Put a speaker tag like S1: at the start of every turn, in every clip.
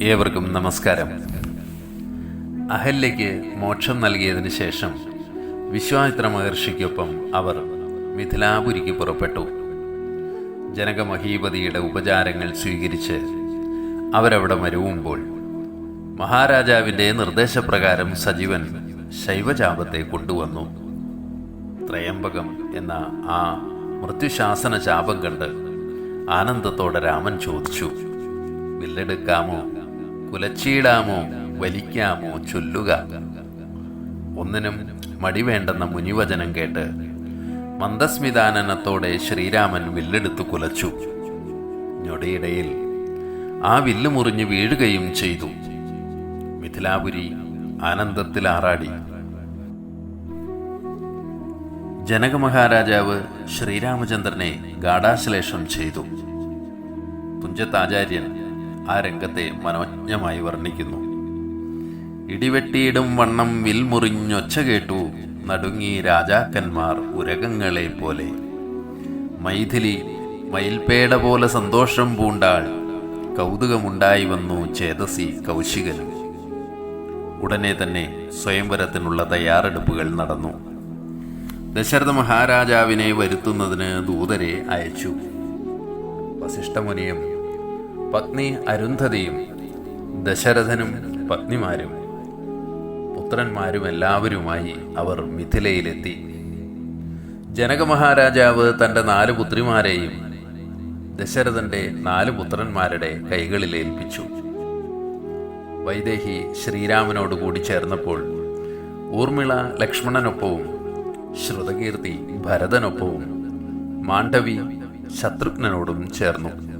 S1: ഏവർക്കും നമസ്കാരം. അഹല്യയ്ക്ക് മോക്ഷം നൽകിയതിനു ശേഷം വിശ്വാമിത്ര മഹർഷിക്കൊപ്പം അവർ മിഥിലാപുരിക്ക് പുറപ്പെട്ടു. ജനകമഹീപതിയുടെ ഉപചാരങ്ങൾ സ്വീകരിച്ച് അവരവിടെ മരുവുമ്പോൾ മഹാരാജാവിന്റെ നിർദ്ദേശപ്രകാരം സജീവൻ ശൈവചാപത്തെ കൊണ്ടുവന്നു. ത്രയംബകം എന്ന ആ മൃത്യുശാസന ചാപം കണ്ട് ആനന്ദത്തോടെ രാമൻ ചോദിച്ചു വില്ലെടുക്കാമോ? കുലച്ചീടാമോ വലിക്കാമോ ചൊല്ലുക. ഒന്നിനും മടി വേണ്ടെന്ന മുനിവചനം കേട്ട് മന്ദസ്മിതാനനത്തോടെ ശ്രീരാമൻ വില്ലെടുത്ത് കുലച്ചു. ഞൊടിയിടയിൽ ആ വില്ല് മുറിഞ്ഞ് വീഴുകയും ചെയ്തു. മിഥിലാപുരി ആനന്ദത്തിൽ ആറാടി. ജനകമഹാരാജാവ് ശ്രീരാമചന്ദ്രനെ ഗാഠാശ്ലേഷം ചെയ്തു. തുഞ്ചത്താചാര്യൻ ആ രംഗത്തെ മനോജ്ഞമായി വർണിക്കുന്നു. ഇടിവെട്ടിയിടും വണ്ണം വിൽമുറിഞ്ഞൊച്ച കേട്ടു നടുങ്ങി രാജാക്കന്മാർ ഉരകങ്ങളെ പോലെ. മൈഥിലി മയിൽപേട പോലെ സന്തോഷം പൂണ്ടാൾ കൗതുകമുണ്ടായി വന്നു ചേതസി കൗശികൻ. ഉടനെ തന്നെ സ്വയംവരത്തിനുള്ള തയ്യാറെടുപ്പുകൾ നടന്നു. ദശരഥ മഹാരാജാവിനെ വരുത്തുന്നതിന് ദൂതരെ അയച്ചു. വസിഷ്ഠമുനിയും പത്നി അരുന്ധതിയും ദശരഥനും പത്നിമാരും പുത്രന്മാരും എല്ലാവരുമായി അവർ മിഥിലയിലെത്തി. ജനകമഹാരാജാവ് തന്റെ നാല് പുത്രിമാരെയും ദശരഥന്റെ നാല് പുത്രന്മാരുടെ കൈകളിൽ ഏൽപ്പിച്ചു. വൈദേഹി ശ്രീരാമനോട് കൂടി ചേർന്നപ്പോൾ ഊർമിള ലക്ഷ്മണനൊപ്പവും ശ്രുതകീർത്തി ഭരതനൊപ്പവും മാണ്ഡവി ശത്രുഘ്നനോടും ചേർന്നു.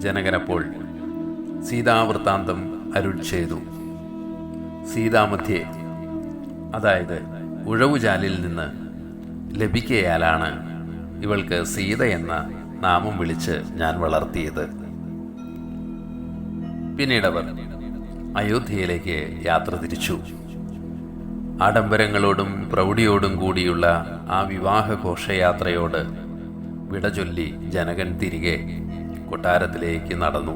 S1: ജനകനപ്പോൾ സീതാവൃത്താന്തം അരുൾ ചെയ്തു. സീതാമധ്യേ അതായത് ഉഴവുചാലിൽ നിന്ന് ലഭിക്കയാലാണ് ഇവൾക്ക് സീത എന്ന നാമം വിളിച്ച് ഞാൻ വളർത്തിയത്. പിന്നീടവർ അയോധ്യയിലേക്ക് യാത്ര തിരിച്ചു. ആഡംബരങ്ങളോടും പ്രൗഢിയോടും കൂടിയുള്ള ആ വിവാഹ ഘോഷയാത്രയോട് വിടചൊല്ലി ജനകൻ തിരികെ കൊട്ടാരത്തിലേക്ക് നടന്നു.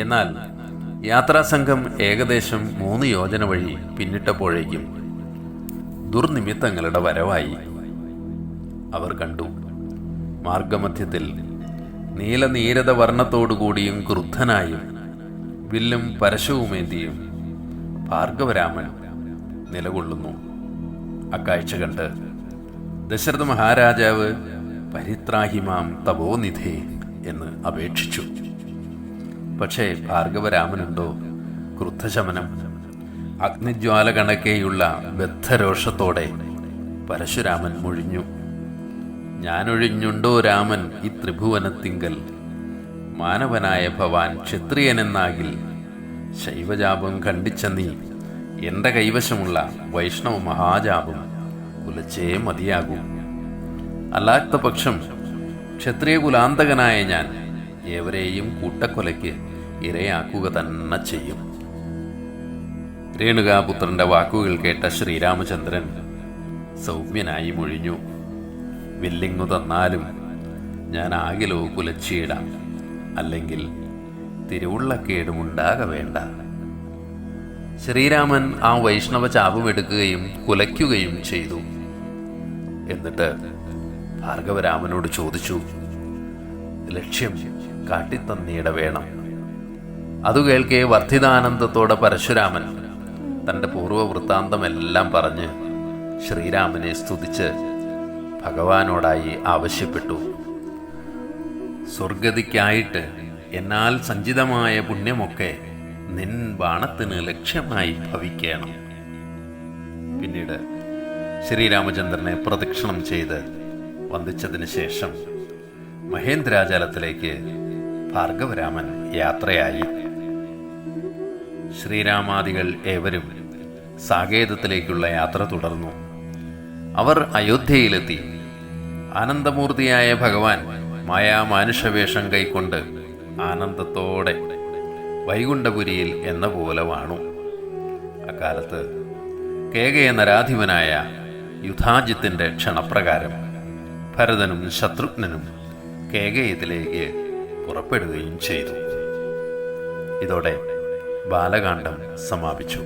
S1: എന്നാൽ യാത്രാസംഘം ഏകദേശം മൂന്ന് യോജന വഴി പിന്നിട്ടപ്പോഴേക്കും ദുർനിമിത്തങ്ങളുടെ വരവായി. അവർ കണ്ടു. മാർഗമധ്യത്തിൽ നീലനീരത വർണത്തോടുകൂടിയും ക്രുദ്ധനായും വില്ലും പരശവുമേന്തിയും ഭാർഗവരാമൻ നിലകൊള്ളുന്നു. അക്കാഴ്ച കണ്ട് ദശരഥ മഹാരാജാവ് പരിത്രാഹിമാം തപോനിധേ എന്ന് അപേക്ഷിച്ചു. പക്ഷേ ഭാർഗവരാമനുണ്ടോ ക്രുദ്ധശമനം അഗ്നിജ്വാല കണക്കെയുള്ള ബദ്ധരോഷത്തോടെ പരശുരാമൻ മുഴിഞ്ഞു. ഞാനൊഴിഞ്ഞുണ്ടോ രാമൻ ഈ ത്രിഭുവനത്തിങ്കൽ? മാനവനായ ഭവാൻ ക്ഷത്രിയനെന്നാകിൽ ശൈവജാപം ഖണ്ഡിച്ച നീ എന്റെ കൈവശമുള്ള വൈഷ്ണവ മഹാജാപം കുലച്ചേ മതിയാകൂ. അല്ലാത്ത പക്ഷം ക്ഷത്രിയ കുലാന്തകനായ ഞാൻ ഏവരെയും കൂട്ടക്കൊലയ്ക്ക് ഇരയാക്കുക തന്നെ ചെയ്യും. രേണുകാപുത്രന്റെ വാക്കുകൾ കേട്ട ശ്രീരാമചന്ദ്രൻ സൗമ്യനായി മൊഴിഞ്ഞു. വില്ലിങ്ങു തന്നാലും ഞാൻ ആകിലോ കുലച്ചിടാം അല്ലെങ്കിൽ തിരുവുള്ളക്കേടുമുണ്ടാക വേണ്ട. ശ്രീരാമൻ ആ വൈഷ്ണവ ചാപമെടുക്കുകയും കുലയ്ക്കുകയും ചെയ്തു. എന്നിട്ട് ഭാർഗവരാമനോട് ചോദിച്ചു ലക്ഷ്യം കാട്ടിത്തന്നിയുടെ വേണം. അതു കേൾക്കെ വർദ്ധിതാനന്ദത്തോടെ പരശുരാമൻ തന്റെ പൂർവ വൃത്താന്തമെല്ലാം പറഞ്ഞ് ശ്രീരാമനെ സ്തുതിച്ച് ഭഗവാനോടായി ആവശ്യപ്പെട്ടു. സ്വർഗതിക്കായിട്ട് എന്നാൽ സഞ്ചിതമായ പുണ്യമൊക്കെ നിൻ ബാണത്തിന് ലക്ഷ്യമായി ഭവിക്കണം. പിന്നീട് ശ്രീരാമചന്ദ്രനെ പ്രദക്ഷിണം ചെയ്ത് വന്ദിച്ചതിന് ശേഷം മഹേന്ദ്രാചലത്തിലേക്ക് ഭാർഗവരാമൻ യാത്രയായി. ശ്രീരാമാദികൾ ഏവരും സാകേതത്തിലേക്കുള്ള യാത്ര തുടർന്നു. അവർ അയോധ്യയിലെത്തി. ആനന്ദമൂർത്തിയായ ഭഗവാൻ മായാമാനുഷവേഷം കൈക്കൊണ്ട് ആനന്ദത്തോടെ വൈകുണ്ഠപുരിയിൽ എന്ന പോലെ വാണു. അക്കാലത്ത് കേകയ നരാധിപനായ യുധാജിത്തിന്റെ ക്ഷണപ്രകാരം ഭരതനും ശത്രുഘ്നനും കേകയത്തിലേക്ക് പുറപ്പെടുകയും ചെയ്തു. ഇതോടെ ബാലകാന്ഡം സമാപിച്ചു.